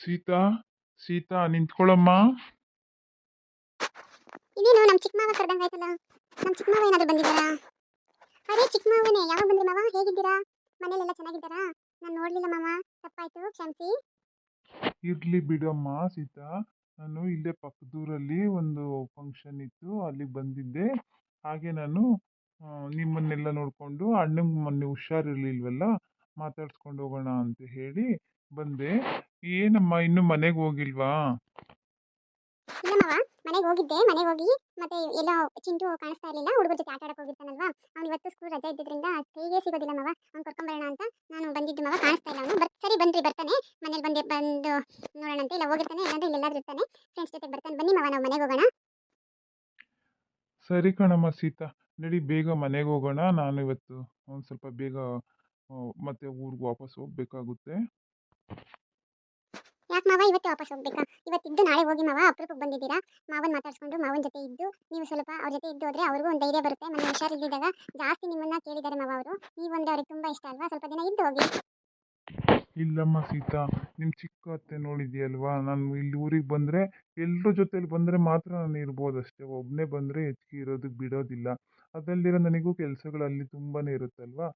ಸೀತಾ ಸೀತಾ ನಿಂತ್ಕೊಳ್ಳಮ್ಮ ಇದೇನು ನಮ್ಮ ಚಿಕ್ಕ ಮಾವ ಕರ್ದಂಗೆ ಆಯ್ತಲ್ಲ. ನಮ್ಮ ಚಿಕ್ಕ ಮಾವ ಏನಾದ್ರು ಬಂದಿದ್ದಾರಾ? ಅದೇ ಚಿಕ್ಕ ಮಾವನೇ ಯಾವಾಗ ಬಂದ್ರಿ ಮಾವ? ಹೇಗಿದ್ದೀರಾ? ಮನೇಲೆಲ್ಲ ಚೆನ್ನಾಗಿದ್ದಾರಾ? ನಾನು ನೋಡ್ಲಿಲ್ಲ ಮಾವ. ತಪ್ಪಾಯ್ತು ಕ್ಷಮಿಸಿ. ಇರ್ಲಿ ಬಿಡಮ್ಮ ಸೀತಾ. ನಾನು ಇಲ್ಲೇ ಪಕ್ಕದೂರಲ್ಲಿ ಒಂದು ಫಂಕ್ಷನ್ ಇತ್ತು ಅಲ್ಲಿಗೆ ಬಂದಿದ್ದೆ. ಹಾಗೆ ನಾನು ನಿಮ್ಮನ್ನೆಲ್ಲ ನೋಡಿಕೊಂಡು ಅಣ್ಣಂಗೆ ಮೊನ್ನೆ ಹುಷಾರಿರ್ಲಿಲ್ವಲ್ಲ ಮಾತಾಡ್ಸ್ಕೊಂಡು ಹೋಗೋಣ ಅಂತ ಹೇಳಿ ಬಂದೆ. ಏನಮ್ಮ ಇನ್ನು ಮನೆಗೆ ಹೋಗಿಲ್ವಾ? ಇಲ್ಲ ಮನೆಗೆ ಹೋಗಿದ್ದೆ ಮನೆಗೆ ಹೋಗಿ ಮತ್ತೆ ಎಲ್ಲೋ ಚಿಂಟು ಕಾಣಿಸ್ತಾ ಇರಲಿಲ್ಲ ಹುಡುಗರ ಜೊತೆ ಆಟ ಆಡಕ್ಕೆ ಹೋಗಿರ್ತಾನಲ್ವಾ? ಅವ್ನು ಇವತ್ತು ಸ್ಕೂಲ್ ರಜೆ ಇದ್ದಿದ್ರಿಂದ ಕೈಗೆ ಸಿಗೋದಿಲ್ಲ ಮವ ಅವ್ನು ಕರ್ಕೊಂಬರೋಣ ಅಂತ ನಾನು ಬಂದಿದ್ದು ಮವ ಕಾಣಿಸ್ತಾ ಇಲ್ಲ ಅವನು. ಬರ್ ಸರಿ ಬನ್ರಿ ಬರ್ತಾನೆ. ಮನೇಲಿ ಬಂದೆ ಬಂದು ನೋಡೋಣ ಅಂತ ಇಲ್ಲ ಹೋಗಿರ್ತಾನೆ ಇಲ್ಲಾಂದ್ರೆ ಇಲ್ಲೆಲ್ಲಾದ್ರೂ ಇರ್ತಾನೆ. ಫ್ರೆಂಡ್ಸ್ ಜೊತೆ ಬರ್ತಾನೆ ಬನ್ನಿ ಮಾವ ನಾವು ಮನೆಗೆ ಹೋಗೋಣ. ಸರಿ ಕಣಮ್ಮ ಸೀತಾ. ನಡಿ ಬೇಗ ಮನೆಗೆ ಹೋಗೋಣ. ನಾನು ಇವತ್ತು ಒಂದು ಸ್ವಲ್ಪ ಬೇಗ ಮತ್ತೆ ಊರಿಗೆ ವಾಪಸ್ ಹೋಗ್ಬೇಕಾಗುತ್ತೆ. ಯಾಕೆ ಮಾವ ಇವತ್ತು ವಾಪಸ್ ಹೋಗ್ಬೇಕಾ? ಇವತ್ತಿದ್ದು ನಾಳೆ ಹೋಗಿ ಮಾವ ಅಪರೂಪಕ್ಕೆ ಬಂದಿದ್ದೀರಾ? ಮಾವನ್ ಮಾತಾಡ್ಸ್ಕೊಂಡು ಮಾವನ ಜೊತೆ ಇದ್ದು ನೀವು ಸ್ವಲ್ಪ ಅವ್ರ ಜೊತೆ ಇದ್ದು ಹೋದ್ರೆ ಅವ್ರಿಗೂ ಒಂದು ಧೈರ್ಯ ಬರುತ್ತೆ. ಮನೆ ಹುಷಾರಿದ್ದಾಗ ಜಾಸ್ತಿ ನಿಮ್ಮನ್ನ ಕೇಳಿದ್ದಾರೆ ಮಾವ ಅವರು. ನೀವು ಅಂದ್ರೆ ಅವ್ರಿಗೆ ತುಂಬಾ ಇಷ್ಟ ಅಲ್ವಾ? ಸ್ವಲ್ಪ ದಿನ ಇದ್ದು ಹೋಗಿ. ಇಲ್ಲಮ್ಮ ಸೀತಾ ನಿಮ್ಮ ಚಿಕ್ಕ ಅತ್ತೆ ನೋಡಿದ್ಯಲ್ವಾ? ನಾನು ಇಲ್ಲಿ ಊರಿಗೆ ಬಂದರೆ ಎಲ್ಲರ ಜೊತೆಲಿ ಬಂದರೆ ಮಾತ್ರ ನಾನು ಇರ್ಬೋದಷ್ಟೇ ಒಬ್ಬನೇ ಬಂದರೆ ಹೆಚ್ಚಿಗೆ ಇರೋದಕ್ಕೆ ಬಿಡೋದಿಲ್ಲ. ಅದಲ್ಲಿರೋ ನನಗೂ ಕೆಲಸಗಳು ಅಲ್ಲಿ ತುಂಬಾ ಇರುತ್ತಲ್ವಾ?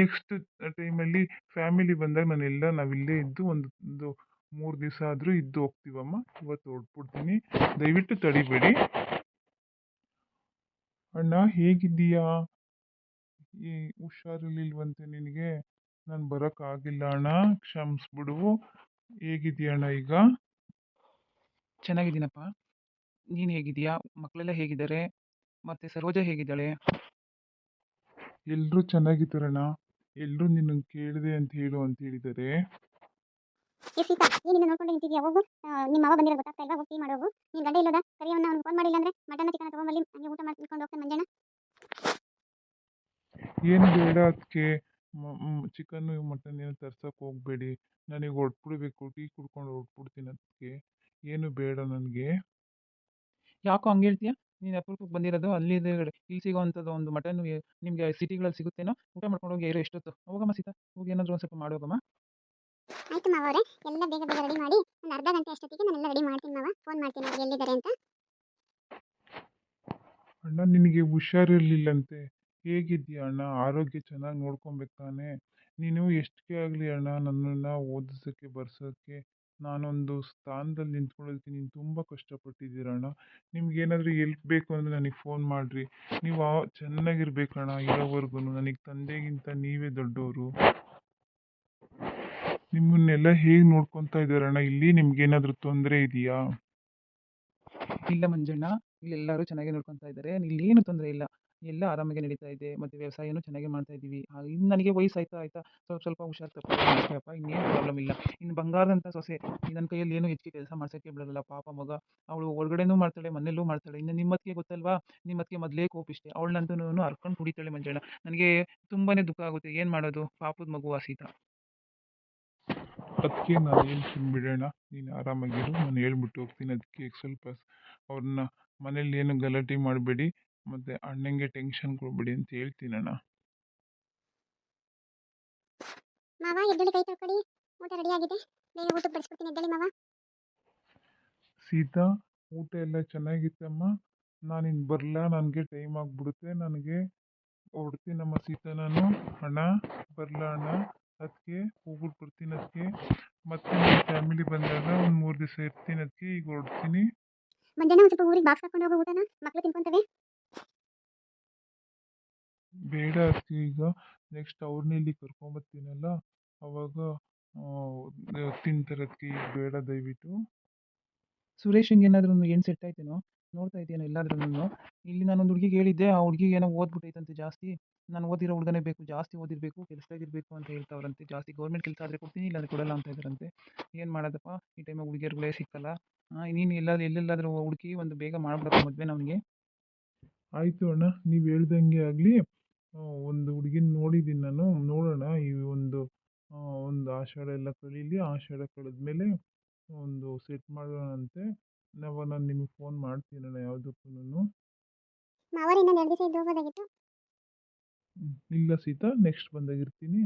ನೆಕ್ಸ್ಟ್ ಟೈಮಲ್ಲಿ ಫ್ಯಾಮಿಲಿ ಬಂದಾಗ ನಾನೆಲ್ಲ ನಾವಿಲ್ಲೇ ಇದ್ದು ಒಂದು ಮೂರು ದಿವಸ ಆದರೂ ಇದ್ದು ಹೋಗ್ತೀವಮ್ಮ. ಇವತ್ತು ಹೊರಟ್ಬಿಡ್ತೀನಿ. ದಯವಿಟ್ಟು ತಡಿಬೇಡಿ. ಅಣ್ಣ ಹೇಗಿದ್ದೀಯಾ? ಈ ಹುಷಾರಿರ್ಲಿಲ್ವಂತೆ ನಿನಗೆ? ನಾನು ಬರೋಕ್ಕಾಗಿಲ್ಲ ಅಣ್ಣ. ಕ್ಷಮಿಸ್ಬಿಡು. ಹೇಗಿದ್ದೀಯ ಅಣ್ಣ ಈಗ? ಚೆನ್ನಾಗಿದ್ದೀನಪ್ಪ. ನೀನು ಹೇಗಿದ್ದೀಯಾ? ಮಕ್ಕಳೆಲ್ಲ ಹೇಗಿದ್ದಾರೆ? ಮತ್ತು ಸರೋಜ ಹೇಗಿದ್ದಾಳೆ? ಎಲ್ಲರೂ ಚೆನ್ನಾಗಿದ್ದಾರಣ್ಣ. ಎಲ್ಲರೂ ನಿನ್ನನ್ನು ಕೇಳಿದೆ ಅಂತ ಹೇಳು ಅಂತ ಹೇಳಿದ್ದಾರೆ. ಏ ಸೀತಾ ಏನಿಲ್ಲ ನೋಡ್ಕೊಂಡು ನಿಂತಿದ್ಯಾ? ಹೋಗು. ನಿಮ್ಮ ಮಾವ ಬಂದಿರೋ ಗೊತ್ತಾಗ್ತಾ ಇಲ್ವಾ? ಹೋಗಿ ಮಾಡೋಗು ನೀನು ಗಂಡ ಇಲ್ಲೋದ? ಕರಿಯವನ್ನ ಅವ್ನು ಫೋನ್ ಮಾಡಿಲ್ಲ ಅಂದ್ರೆ ಮಟನ್ ಚಿಕನ್ ತಗೊಂಬಲ್ಲಿ ಹಂಗೆ ಊಟ ಮಾಡ್ಕೊಂಡು ಹೋಗ್ತಾನೆ ಮಂಜಣ್ಣ. ಏನು ಬೇಡ ಅದಕ್ಕೆ ಚಿಕನ್ ಮಟನ್ ಏನು ತರ್ಸಕ್ಕೆ ಹೋಗಬೇಡಿ. ನನಗೆ ಹೊಟ್ಬಿಡ್ಬೇಕು. ಟೀ ಕುಡ್ಕೊಂಡು ಹೊಟ್ಬಿಡ್ತೀನಿ ಅದಕ್ಕೆ ಏನು ಬೇಡ ನನಗೆ. ಯಾಕೋ ಹಂಗೆ ಹೇಳ್ತೀಯಾ? ನೀನು ಅಪರೂಪಕ್ಕೆ ಬಂದಿರೋದು ಅಲ್ಲಿ ಇಲ್ಲಿ ಸಿಗೋವಂಥದ್ದು ಒಂದು ಮಟನ್ ನಿಮಗೆ ಸಿಟಿಗಳಲ್ಲಿ ಸಿಗುತ್ತೇನೋ? ಊಟ ಮಾಡ್ಕೊಂಡು ಹೋಗಿ ಇರೋ ಎಷ್ಟೊತ್ತು ಹೋಗಮ್ಮ ಸೀತಾ. ಹೋಗಿ ಏನಾದರೂ ಒಂದು ಸ್ವಲ್ಪ ಮಾಡೋಗಮ್ಮ ಆಯ್ತು ಮಾವ ಅವರೇ, ಎಲ್ಲ ಬೇಗ ಬೇಗ ರೆಡಿ ಮಾಡಿ ಒಂದು ಅರ್ಧ ಗಂಟೆ ಅಷ್ಟೊತ್ತಿಗೆ ನಾನೆಲ್ಲ ರೆಡಿ ಮಾಡ್ತೀನಿ ಮಾವ. ಫೋನ್ ಮಾಡ್ತೀನಿ ಅವ್ರು ಎಲ್ಲಿದ್ದಾರೆ ಅಂತ. ಅಣ್ಣ, ನಿನಗೆ ಹುಷಾರಿರ್ಲಿಲ್ಲಂತೆ. ಹೇಗಿದ್ದೀಯ ಅಣ್ಣ? ಆರೋಗ್ಯ ಚೆನ್ನಾಗಿ ನೋಡ್ಕೊಬೇಕು ತಾನೆ. ನೀನು ಎಷ್ಟಕ್ಕೆ ಆಗಲಿ ಅಣ್ಣ ನನ್ನನ್ನು ಓದಿಸೋಕ್ಕೆ ಬರ್ಸೋಕ್ಕೆ ನಾನೊಂದು ಸ್ಥಾನದಲ್ಲಿ ನಿಂತ್ಕೊಳ್ಳೋದಕ್ಕೆ ನೀನು ತುಂಬ ಕಷ್ಟಪಟ್ಟಿದ್ದೀರಣ್ಣ ನಿಮ್ಗೇನಾದರೂ ಎಲ್ಪ್ ಬೇಕು ಅಂದರೆ ನನಗೆ ಫೋನ್ ಮಾಡಿರಿ. ನೀವು ಚೆನ್ನಾಗಿರ್ಬೇಕಣ್ಣ ಇರೋವರೆಗೂ ನನಗೆ ತಂದೆಗಿಂತ ನೀವೇ ದೊಡ್ಡವರು ನಿಮ್ಮನ್ನೆಲ್ಲ ಹೇಗೆ ನೋಡ್ಕೊತಾ ಇದ್ದಾರಣ್ಣ ಇಲ್ಲಿ ನಿಮ್ಗೇನಾದ್ರೂ ತೊಂದರೆ ಇದೆಯಾ? ಇಲ್ಲ ಮಂಜಣ್ಣ, ಇಲ್ಲಿ ಎಲ್ಲರೂ ಚೆನ್ನಾಗಿ ನೋಡ್ಕೊತಾ ಇದ್ದಾರೆ. ಏನು ತೊಂದರೆ ಇಲ್ಲ. ಎಲ್ಲ ಆರಾಮಾಗಿ ನಡೀತಾ ಇದೆ. ಮತ್ತು ವ್ಯವಸಾಯನೂ ಚೆನ್ನಾಗಿ ಮಾಡ್ತಾ ಇದ್ದೀವಿ. ಇನ್ನು ನನಗೆ ವಯಸ್ಸು ಆಯ್ತಾ ಆಯ್ತಾ? ಸ್ವಲ್ಪ ಸ್ವಲ್ಪ ಹುಷಾರು ತಪ್ಪ. ಇನ್ನೇನು ಪ್ರಾಬ್ಲಮ್ ಇಲ್ಲ. ಇನ್ನು ಬಂಗಾರದಂಥ ಸೊಸೆ, ನನ್ನ ಕೈಯಲ್ಲಿ ಏನು ಹೆಚ್ಚಿಗೆ ಕೆಲಸ ಮಾಡ್ಸೋಕ್ಕೆ ಬಿಡೋಲ್ಲ. ಪಾಪ ಮಗ. ಅವಳು ಹೊರಗಡೆನೂ ಮಾಡ್ತಾಳೆ, ಮನೆಯಲ್ಲೂ ಮಾಡ್ತಾಳೆ. ಇನ್ನು ನಿಮ್ಮತ್ತಿಗೆ ಗೊತ್ತಲ್ವಾ? ನಿಮ್ಮತ್ತಿಗೆ ಮೊದಲೇ ಕೋಪಿಷ್ಟೆ ಅವಳನ್ನಂತೂ ಹರ್ಕೊಂಡು ಕುಡಿತಾಳೆ ಮಂಜಣ್ಣ. ನನಗೆ ತುಂಬಾ ದುಃಖ ಆಗುತ್ತೆ. ಏನು ಮಾಡೋದು? ಪಾಪದ ಮಗು ಆ ಸೀತಾ. ಅದಕ್ಕೆ ನಾನು ಏನು ಬಿಡೋಣ ನೀನು ಆರಾಮಾಗಿರು ನಾನು ಹೇಳ್ಬಿಟ್ಟು ಹೋಗ್ತೀನಿ. ಅದಕ್ಕೆ ಸ್ವಲ್ಪ ಅವ್ರನ್ನ ಮನೇಲಿ ಏನು ಗಲಾಟೆ ಮಾಡಬೇಡಿ ಮತ್ತು ಅಣ್ಣಂಗೆ ಟೆನ್ಷನ್ ಕೊಡಬೇಡಿ ಅಂತ ಹೇಳ್ತೀನಣ್ಣ ಮಾವ ಎದ್ದೇಳಿ ಕೈ ತೊಳ್ಕೊಳ್ಳಿ ಊಟ ರೆಡಿ ಆಗಿದೆ. ಬೇಗ ಊಟಕ್ಕೆ ಬಡಿಸ್ಕೊಡ್ತೀನಿ ಎದ್ದೇಳಿ ಮಾವ. ಸೀತಾ ಊಟ ಎಲ್ಲ ಚೆನ್ನಾಗಿತ್ತಮ್ಮ? ಇನ್ನು ಬರಲ್ಲ ನನಗೆ ಟೈಮ್ ಆಗಿಬಿಡುತ್ತೆ. ನನಗೆ ಹೊರಡ್ತೀನಮ್ಮ ಸೀತಾ ನಾನು. ಅಣ್ಣ ಬರಲ ಅಣ್ಣ? ಅದಕ್ಕೆ ಹೋಗ್ಬಿಟ್ಟು ಬರ್ತೀನಿ ಅದಕ್ಕೆ ಮತ್ತೆ ನಮ್ಮ ಫ್ಯಾಮಿಲಿ ಬಂದಾಗ ಒಂದು ಮೂರು ದಿವಸ ಇರ್ತೀನಿ ಅದಕ್ಕೆ ಈಗ ಹೊರಡ್ತೀನಿ. ಮಂಜಣ್ಣ ಒಂದು ಸ್ವಲ್ಪ ಊರಿಗೆ ಬಾಕ್ಸ್ ಹಾಕೊಂಡು ಹೋಗೋ ಊಟನ? ಮಕ್ಕಳು ತಿನ್ಕೊಂತವೆ? ಬೇಡ ಅದಕ್ಕೆ ಈಗ. ನೆಕ್ಸ್ಟ್ ಅವ್ರನ್ನ ಇಲ್ಲಿ ಕರ್ಕೊಂಬರ್ತೀನಲ್ಲ ಅವಾಗ ತಿಂತಾರೆ ಅದಕ್ಕೆ ಈಗ ಬೇಡ ದಯವಿಟ್ಟು. ಸುರೇಶ್ ಏನಾದರೂ ಒಂದು ಏನು ಸೆಟ್ ಆಯ್ತೇನೋ? ನೋಡ್ತಾ ಎಲ್ಲಾದರೂ ಎಲ್ಲಾದ್ರೂ ಇಲ್ಲಿ ನಾನೊಂದು ಹುಡುಗಿಗೆ ಹೇಳಿದ್ದೆ, ಆ ಹುಡುಗಿಗೆ ಏನೋ ಓದ್ಬಿಟ್ಟೈತಂತೆ ಜಾಸ್ತಿ. ನಾನು ಓದಿರೋ ಹುಡುಗನೇ ಬೇಕು, ಜಾಸ್ತಿ ಓದಿರಬೇಕು, ಕೆಲಸದಾಗಿರಬೇಕು ಅಂತ ಹೇಳ್ತಾವ್ರಂತೆ. ಜಾಸ್ತಿ ಗೌರ್ಮೆಂಟ್ ಕೆಲಸ ಆದರೆ ಕೊಡ್ತೀನಿ ಇಲ್ಲ ಕೊಡಲ್ಲ ಅಂತ ಇದ್ದಾರಂತೆ ಏನು ಮಾಡೋದಪ್ಪ? ಈ ಟೈಮಾಗ ಹುಡುಗಿಯರುಗಳೇ ಸಿಕ್ಕಲ್ಲ. ನೀನು ಎಲ್ಲಾದ್ರೂ ಎಲ್ಲೆಲ್ಲಾದರೂ ಹುಡುಕಿ ಒಂದು ಬೇಗ ಮಾಡ್ಬಿಡಪ್ಪ ಮದುವೆ ನಮಗೆ. ಆಯಿತು ಅಣ್ಣ, ನೀವು ಹೇಳ್ದಂಗೆ ಆಗಲಿ. ಒಂದು ಹುಡುಗಿನ ನೋಡಿದ್ದೀನಿ ನಾನು. ನೋಡೋಣ, ಈ ಒಂದು ಒಂದು ಆಷಾಢ ಎಲ್ಲ ಕಳೀಲಿ. ಆಷಾಢ ಕಳೆದ್ಮೇಲೆ ಒಂದು ಸೆಟ್ ಮಾಡೋಣಂತೆ. ನಾವು ನಾನು ನಿಮಗೆ ಫೋನ್ ಮಾಡ್ತೀನಣ್ಣ ಯಾವುದಕ್ಕೂ ಮಾವರ ಇನ್ನೊಂದು ಎರಡು ದಿವಸ ಇದ್ದು ಹೋಗೋದಾಗಿತ್ತು. ಇಲ್ಲ ಸೀತಾ ನೆಕ್ಸ್ಟ್ ಬಂದಾಗ ಇರ್ತೀನಿ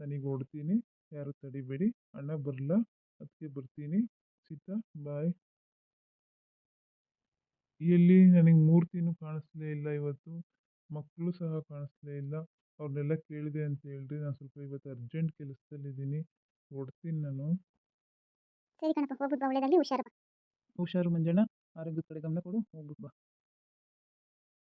ನನಗೆ ಹೊರಡ್ತೀನಿ ಯಾರು ತಡಿಬೇಡಿ. ಅಣ್ಣ ಬರಲ್ಲ ಅದಕ್ಕೆ ಬರ್ತೀನಿ. ಸೀತಾ ಬಾಯ್. ಎಲ್ಲಿ? ನನಗೆ ಮೂರ್ತಿನೂ ಕಾಣಿಸ್ಲೇ ಇಲ್ಲ ಇವತ್ತು. ಮಕ್ಕಳು ಸಹ ಕಾಣಿಸ್ಲೇ ಇಲ್ಲ. ಅವ್ರನ್ನೆಲ್ಲ ಕೇಳಿದೆ ಅಂತ ಹೇಳ್ರಿ. ನಾನು ಸ್ವಲ್ಪ ಇವತ್ತು ಅರ್ಜೆಂಟ್ ಕೆಲಸದಲ್ಲಿದ್ದೀನಿ. ಓಡ್ತೀನಿ ನಾನು. ಸರಿ ಕಣಪ್ಪ ಹೋಗ್ಬಿಟ್ಟು ಒಳ್ಳೇದಾಗಲಿ ಹುಷಾರು ಬಾ ಹುಷಾರು ಮಂಜಣ್ಣ ಆರೋಗ್ಯದ ಕಡೆ ಗಮನ ಕೊಡು ಹೋಗ್ಬಿಟ್ಟು ಬಾ.